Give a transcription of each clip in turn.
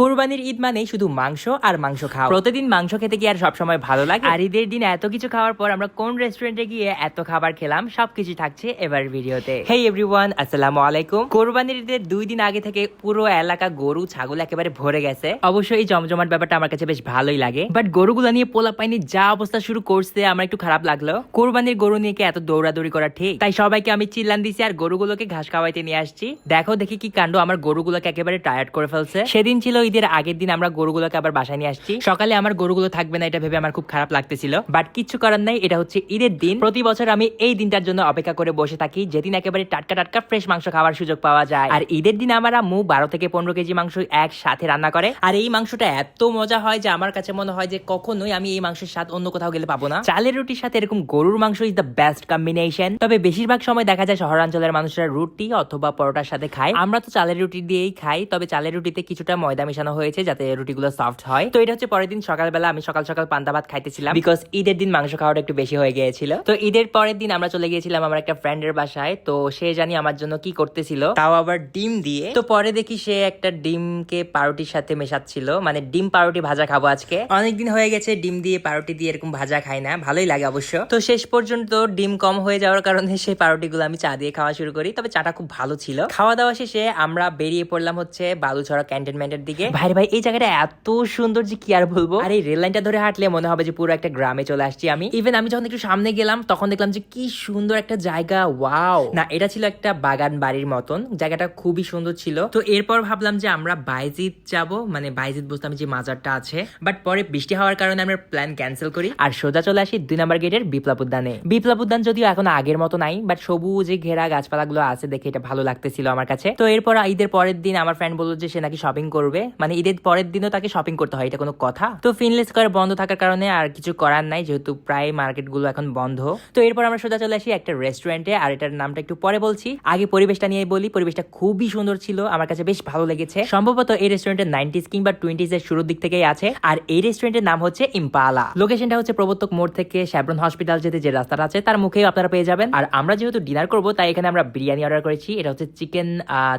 কোরবানির ঈদ মানেই শুধু মাংস আর মাংস খাওয়া। প্রতিদিন মাংস খেতে কি আর সবসময় ভালো লাগে? আর ঈদের দিন এত কিছু খাওয়ার পর আমরা কোন রেস্টুরেন্টে গিয়ে এত খাবার খেলাম সবকিছু থাকছে এবার ভিডিওতে। হেই এভরিওয়ান আসসালামু আলাইকুম। কোরবানির ঈদের দুই দিন আগে থেকে পুরো এলাকা গরু ছাগল একেবারে ভরে গেছে। অবশ্যই এই জমজমাট ব্যাপারটা আমার কাছে বেশ ভালোই লাগে। বাট গরুগুলো নিয়ে পোলা পাইনি যা অবস্থা শুরু করছে আমার একটু খারাপ লাগল। কোরবানির গরু নিয়ে কি এত দৌড়াদৌড়ি করা ঠিক? তাই সবাইকে আমি চিল্লান দিছি আর গরুগুলোকে ঘাস খাওয়াইতে নিয়ে আসছি। দেখো দেখি কি কাণ্ড আমার গরুগুলোকে একেবারে টায়ার্ড করে ফেলছে। সেদিন ছিল ঈদের আগের দিন আমরা গরুগুলোকে আবার বাসায় নিয়ে আসছি। সকালে আমার গরুগুলো থাকবে না, এটা ভেবে আমার খুব খারাপ লাগতেছিল। বাট কিচ্ছু করার নাই, এটা হচ্ছে ঈদের দিন। প্রতি বছর আমি এই দিনটার জন্য অপেক্ষা করে বসে থাকি, যেদিন একেবারে টাটকা টাটকা ফ্রেশ মাংস খাওয়ার সুযোগ পাওয়া যায়। আর ঈদের দিন আমার আম্মু বারো থেকে পনেরো কেজি মাংস একসাথে রান্না করে। আর এই মাংসটা এত মজা হয় যে আমার কাছে মনে হয় যে কখনোই আমি এই মাংসের স্বাদ অন্য কোথাও গেলে পাবো না। চালের রুটির সাথে এরকম গরুর মাংস ইজ দ্য বেস্ট কম্বিনেশন তবে বেশিরভাগ সময় দেখা যায় শহরাঞ্চলের মানুষরা রুটি অথবা পরোটার সাথে খায়। আমরা তো চালের রুটি দিয়েই খাই, তবে চালের রুটিতে কিছুটা ময়দা মেশানো হয়েছে যাতে রুটিগুলো সফট হয়। তো এটা হচ্ছে পরের দিন সকালবেলা আমি সকাল সকাল পান্তা ভাত খাইতেছিলাম বিকজ ঈদের দিন মাংস খাওয়াটা একটু বেশি হয়ে গিয়েছিল। তো ঈদের পরের দিন আমরা চলে গিয়েছিলাম আমার একটা ফ্রেন্ডের বাসায়, তো সে জানি আমার জন্য কি করতেছিল। তাও আবার ডিম দিয়ে। তো পরে দেখি সে একটা ডিমকে পাউরুটির সাথে মেশাচ্ছিল। মানে ডিম পাউরুটি ভাজা খাব আজকে। অনেকদিন হয়ে গেছে ডিম দিয়ে পাউরুটি দিয়ে এরকম ভাজা খাই না। ভালোই লাগে অবশ্য। তো শেষ পর্যন্ত ডিম কম হয়ে যাওয়ার কারণে সেই পাউরুটিগুলো আমি চা দিয়ে খাওয়া শুরু করি। তবে চাটা খুব ভালো ছিল। খাওয়া দাওয়া শেষে আমরা বেরিয়ে পড়লাম হচ্ছে বালুছড়া ক্যান্টনমেন্টের দিকে। ভাই ভাই এই জায়গাটা এত সুন্দর যে কি আর বলব? আর এই রেল লাইনটা ধরে হাঁটলে মনে হবে যে পুরো একটা গ্রামে চলে আসছি আমি। ইভেন আমি যখন একটু সামনে গেলাম তখন দেখলাম যে কি সুন্দর একটা জায়গা ওয়াও না এটা ছিল একটা বাগান বাড়ির মতন। জায়গাটা খুবই সুন্দর ছিল। তো এরপর ভাবলাম যে আমরা বাইজিৎ যাব মানে বাইজিৎ বুঝতাম যে মাজারটা আছে। বাট পরে বৃষ্টি হওয়ার কারণে আমরা প্ল্যান ক্যান্সেল করি। আর সোজা চলে আসি দুই নাম্বার গেটের বিপ্লব উদ্যানে বিপ্লব উদ্যান যদিও এখন আগের মতো নাই বাট সবুজে ঘেরা গাছপালাগুলো আছে দেখে এটা ভালো লাগতেছিল আমার কাছে। তো এরপর ঈদের পরের দিন আমার ফ্রেন্ড বলল যে সে নাকি শপিং করবে। মানে ঈদের পরের দিনও তাকে শপিং করতে হয়, এটা কোনো কথা? তো ফিনলেস স্কোয়ার বন্ধ থাকার কারণে আর কিছু করার নাই, যেহেতু প্রায় মার্কেটগুলো এখন বন্ধ। তো এরপর আমরা সোজা চলে আসি একটা রেস্টুরেন্টে আর এটার নামটা একটু পরে বলছি। আগে পরিবেশটা নিয়ে বলি, পরিবেশটা খুবই সুন্দর ছিল, আমার কাছে বেশ ভালো লেগেছে। সম্ভবত এই রেস্টুরেন্টের নাইনটিস কিংবা টোয়েন্টিজ এর শুরুর দিক থেকেই আছে, আর এই রেস্টুরেন্টের নাম হচ্ছে ইম্পালা লোকেশনটা হচ্ছে প্রবর্তক মোড় থেকে শ্যাব্রন হসপিটাল যেতে যে রাস্তাটা আছে, তার মুখেই আপনারা পেয়ে যাবেন। আর আমরা যেহেতু ডিনার করব, তাই এখানে আমরা বিরিয়ানি অর্ডার করেছি। এটা হচ্ছে চিকেন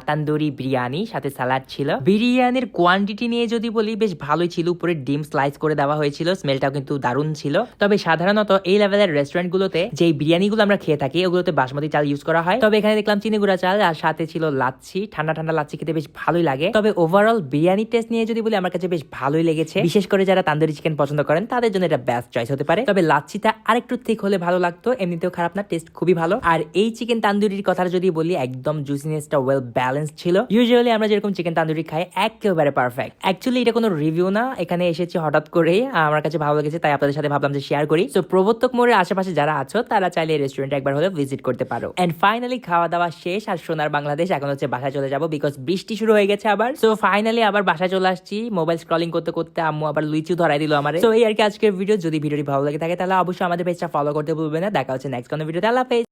তান্দুরি বিরিয়ানি, সাথে স্যালাড ছিল। বিরিয়ানির কোয়ান্টিটি নিয়ে যদি বলি, বেশ ভালোই ছিল। উপরে ডিম স্লাইস করে দেওয়া হয়েছিল স্মেলটাও কিন্তু দারুণ ছিল। তবে সাধারণত এই লেভেলের রেস্টুরেন্ট গুলোতে যে বিরিয়ানিগুলো আমরা খেয়ে থাকি, ওগুলোতে বাসমতি চাল ইউজ করা হয়। তবে এখানে দেখলাম চিনি গুঁড়া চাল আর সাথে ছিল লাচ্ছি। ঠান্ডা ঠান্ডা লাচ্ছি খেতে বেশ ভালোই লাগে। তবে ওভারঅল বিরিয়ানি টেস্ট নিয়ে যদি বলি, আমার কাছে বেশ ভালোই লেগেছে। বিশেষ করে যারা তান্দুরি চিকেন পছন্দ করেন, তাদের জন্য এটা বেস্ট চয়েস হতে পারে। তবে লাচ্ছিটা আরেকটু ঠিক হলে ভালো লাগতো, এমনিতেও খারাপ না টেস্ট খুবই ভালো। আর এই চিকেন তান্দুরির কথা যদি বলি, একদম জুসিনেসটা ওয়েল ব্যালেন্স ছিল। ইউজুয়ালি আমরা যেরকম চিকেন তান্দুরি খাই, একেবারে পারফেক্ট অ্যাকচুয়ালি এটা কোনো রিভিউ না। এখানে এসেছি হঠাৎ করে আমার কাছে ভালো লেগেছে, তাই আপনাদের সাথে ভাবলাম যে শেয়ার করি। তো প্রবর্তক মোড়ের আশেপাশে যারা আছো, তারা চাইলে এই রেস্টুরেন্টে একবার হলে ভিজিট করতে পারো। এন্ড ফাইনালি খাওয়া দাওয়া শেষ আর সোনার বাংলাদেশ এখন হচ্ছে বাসায় চলে যাব বিকজ বৃষ্টি শুরু হয়ে গেছে আবার। সো ফাইনালি আবার বাসায় চলে আসছি। মোবাইল স্ক্রলিং করতে করতে আম্মু আবার লুইচু ধরাই দিল আমার। তো এই আর কি আজকের ভিডিও যদি ভিডিওটি ভালো লাগে থাকে, তাহলে অবশ্যই আমাদের পেজটা ফলো করতে ভুলবে না। দেখা হচ্ছে নেক্সট কোনো ভিডিওতে আল্লাহ